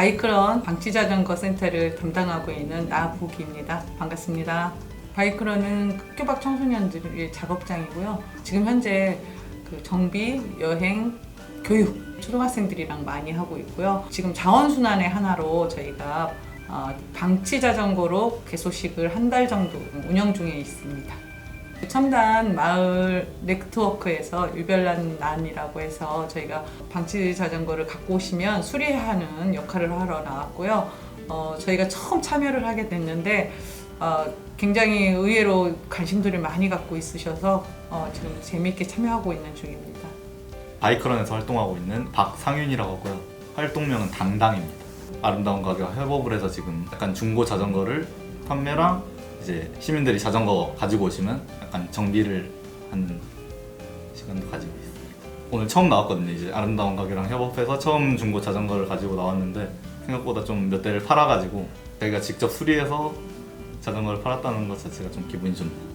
바이크런 방치자전거 센터를 담당하고 있는 나부기입니다. 반갑습니다. 바이크런은 극교박 청소년들의 작업장이고요. 지금 현재 그 정비, 여행, 교육 초등학생들이랑 많이 하고 있고요. 지금 자원순환의 하나로 저희가 어, 방치 자전거로 개소식을 한 달 정도 운영 중에 있습니다. 첨단 마을 네트워크에서 유별난 난이라고 해서 저희가 방치 자전거를 갖고 오시면 수리하는 역할을 하러 나왔고요. 어, 저희가 처음 참여를 하게 됐는데 어, 굉장히 의외로 관심들을 많이 갖고 있으셔서 어, 지금 재미있게 참여하고 있는 중입니다. 바이크런에서 활동하고 있는 박상윤이라고 하고요. 활동명은 당당입니다. 아름다운 가게와 협업을 해서 지금 약간 중고 자전거를 판매랑 이제 시민들이 자전거 가지고 오시면 약간 정비를 하는 시간도 가지고 있습니다. 오늘 처음 나왔거든요. 이제 아름다운 가게랑 협업해서 처음 중고 자전거를 가지고 나왔는데 생각보다 좀 몇 대를 팔아가지고 저희가 직접 수리해서 자전거를 팔았다는 것 자체가 좀 기분이 좋네요.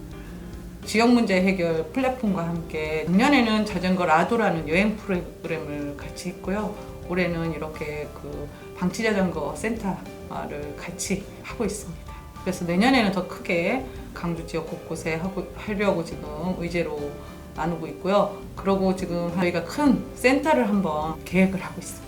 지역 문제 해결 플랫폼과 함께 작년에는 자전거 라도라는 여행 프로그램을 같이 했고요. 올해는 이렇게 그 방치 자전거 센터를 같이 하고 있습니다. 그래서 내년에는 더 크게 강주 지역 곳곳에 하고 하려고 지금 의제로 나누고 있고요. 그러고 지금 저희가 큰 센터를 한번 계획을 하고 있습니다.